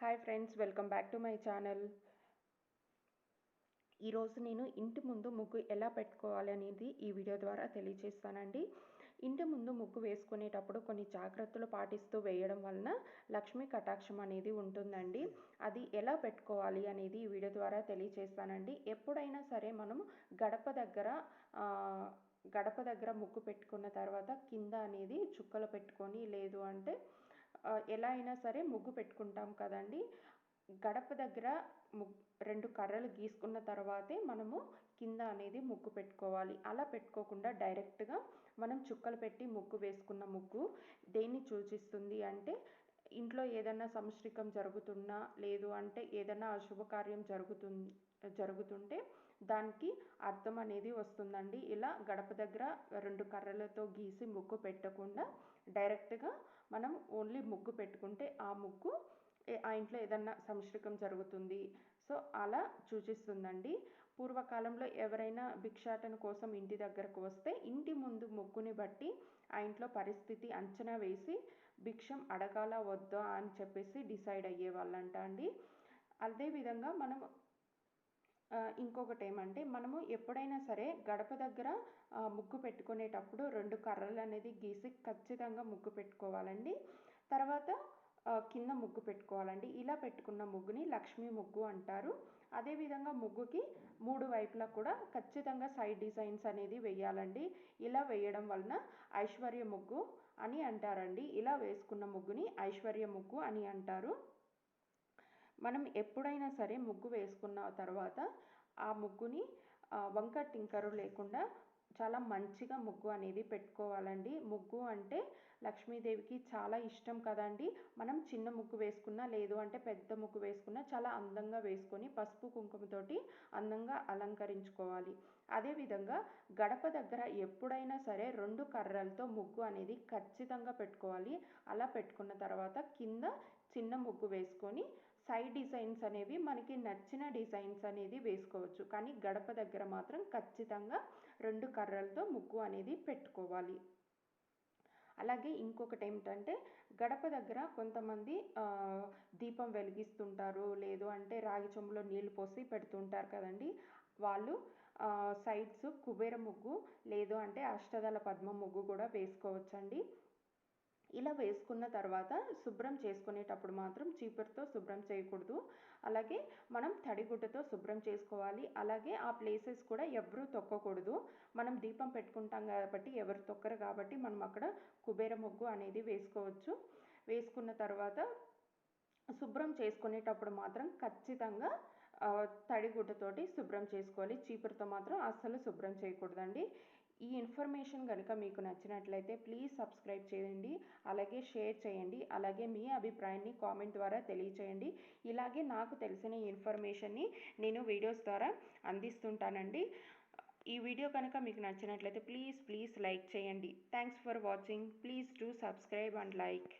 Hi friends welcome back to my channel ఈరోజు నేను ఇంటి ముందు ముగ్గు ఎలా పెట్టుకోవాలి అనేది ఈ వీడియో ద్వారా తెలియజేస్తానండి ఇంటి ముందు ముగ్గు వేసుకునేటప్పుడు కొన్ని జాగ్రత్తలు పాటిస్తూ వేయడం వలన లక్ష్మీ కటాక్షం అనేది ఉంటుందండి. అది ఎలా పెట్టుకోవాలి అనేది ఈ వీడియో ద్వారా తెలియజేస్తానండి ఎప్పుడైనా సరే మనం గడప దగ్గర గడప దగ్గర ముగ్గు పెట్టుకున్న తర్వాత కింద అనేది చుక్కలు పెట్టుకొని లేదు అంటే ఎలా అయినా సరే ముగ్గు పెట్టుకుంటాం కదండి. గడప దగ్గర ముగ్ రెండు కర్రలు గీసుకున్న తర్వాతే మనము కింద అనేది ముగ్గు పెట్టుకోవాలి. అలా పెట్టుకోకుండా డైరెక్ట్గా మనం చుక్కలు పెట్టి ముగ్గు వేసుకున్న ముగ్గు దేన్ని సూచిస్తుంది అంటే ఇంట్లో ఏదైనా సంశ్రికం జరుగుతున్నా లేదు అంటే ఏదైనా అశుభకార్యం జరుగుతు జరుగుతుంటే దానికి అర్థం అనేది వస్తుందండి. ఇలా గడప దగ్గర రెండు కర్రలతో గీసి ముగ్గు పెట్టకుండా డైరెక్ట్గా మనం ఓన్లీ ముగ్గు పెట్టుకుంటే ఆ ముగ్గు ఆ ఇంట్లో ఏదన్నా సంశ్రికం జరుగుతుంది. సో అలా సూచిస్తుందండి. పూర్వకాలంలో ఎవరైనా భిక్షాటన కోసం ఇంటి దగ్గరకు వస్తే ఇంటి ముందు ముగ్గుని బట్టి ఆ ఇంట్లో పరిస్థితి అంచనా వేసి భిక్షం అడగాల వద్దా అని చెప్పేసి డిసైడ్ అయ్యేవాళ్ళంట అండి. అదేవిధంగా మనం ఇంకొకటి ఏమంటే మనము ఎప్పుడైనా సరే గడప దగ్గర ముగ్గు పెట్టుకునేటప్పుడు రెండు కర్రలు అనేది గీసి ఖచ్చితంగా ముగ్గు పెట్టుకోవాలండి. తర్వాత కింద ముగ్గు పెట్టుకోవాలండి. ఇలా పెట్టుకున్న ముగ్గుని లక్ష్మీ ముగ్గు అంటారు. అదేవిధంగా ముగ్గుకి మూడు వైపులా కూడా ఖచ్చితంగా సైడ్ డిజైన్స్ అనేది వేయాలండి. ఇలా వేయడం వలన ఐశ్వర్య ముగ్గు అని అంటారండి. ఇలా వేసుకున్న ముగ్గుని ఐశ్వర్య ముగ్గు అని అంటారు. మనం ఎప్పుడైనా సరే ముగ్గు వేసుకున్న తర్వాత ఆ ముగ్గుని వంక టింకరు లేకుండా చాలా మంచిగా ముగ్గు అనేది పెట్టుకోవాలండి. ముగ్గు అంటే లక్ష్మీదేవికి చాలా ఇష్టం కదండి. మనం చిన్న ముగ్గు వేసుకున్నా లేదు అంటే పెద్ద ముగ్గు వేసుకున్నా చాలా అందంగా వేసుకొని పసుపు కుంకుమతోటి అందంగా అలంకరించుకోవాలి. అదేవిధంగా గడప దగ్గర ఎప్పుడైనా సరే రెండు కర్రలతో ముగ్గు అనేది ఖచ్చితంగా పెట్టుకోవాలి. అలా పెట్టుకున్న తర్వాత కింద చిన్న ముగ్గు వేసుకొని సైడ్ డిజైన్స్ అనేవి మనకి నచ్చిన డిజైన్స్ అనేది వేసుకోవచ్చు. కానీ గడప దగ్గర మాత్రం ఖచ్చితంగా రెండు కర్రలతో ముగ్గు అనేది పెట్టుకోవాలి. అలాగే ఇంకొకటి ఏమిటంటే గడప దగ్గర కొంతమంది దీపం వెలిగిస్తుంటారు. లేదు అంటే రాగి చెంబులో నీళ్ళు పోసి పెడుతుంటారు కదండి. వాళ్ళు సైడ్స్ కుబేర ముగ్గు లేదు అంటే అష్టదళ పద్మ ముగ్గు కూడా వేసుకోవచ్చండి. ఇలా వేసుకున్న తర్వాత శుభ్రం చేసుకునేటప్పుడు మాత్రం చీపురుతో శుభ్రం చేయకూడదు. అలాగే మనం తడిగుడ్డతో శుభ్రం చేసుకోవాలి. అలాగే ఆ ప్లేసెస్ కూడా ఎవరు తొక్కకూడదు. మనం దీపం పెట్టుకుంటాం కాబట్టి ఎవరు తొక్కరు కాబట్టి మనం అక్కడ కుబేర ముగ్గు అనేది వేసుకోవచ్చు. వేసుకున్న తర్వాత శుభ్రం చేసుకునేటప్పుడు మాత్రం ఖచ్చితంగా తడిగుడ్డతోటి శుభ్రం చేసుకోవాలి. చీపురుతో మాత్రం అస్సలు శుభ్రం చేయకూడదండి. ఈ ఇన్ఫర్మేషన్ కనుక మీకు నచ్చినట్లయితే ప్లీజ్ సబ్స్క్రైబ్ చేయండి అలాగే షేర్ చేయండి అలాగే మీ అభిప్రాయాన్ని కామెంట్ ద్వారా తెలియచేయండి. ఇలాగే నాకు తెలిసిన ఇన్ఫర్మేషన్ని నేను వీడియోస్ ద్వారా అందిస్తుంటానండి. ఈ వీడియో కనుక మీకు నచ్చినట్లయితే ప్లీజ్ ప్లీజ్ లైక్ చేయండి. Thanks for watching. Please do subscribe and like.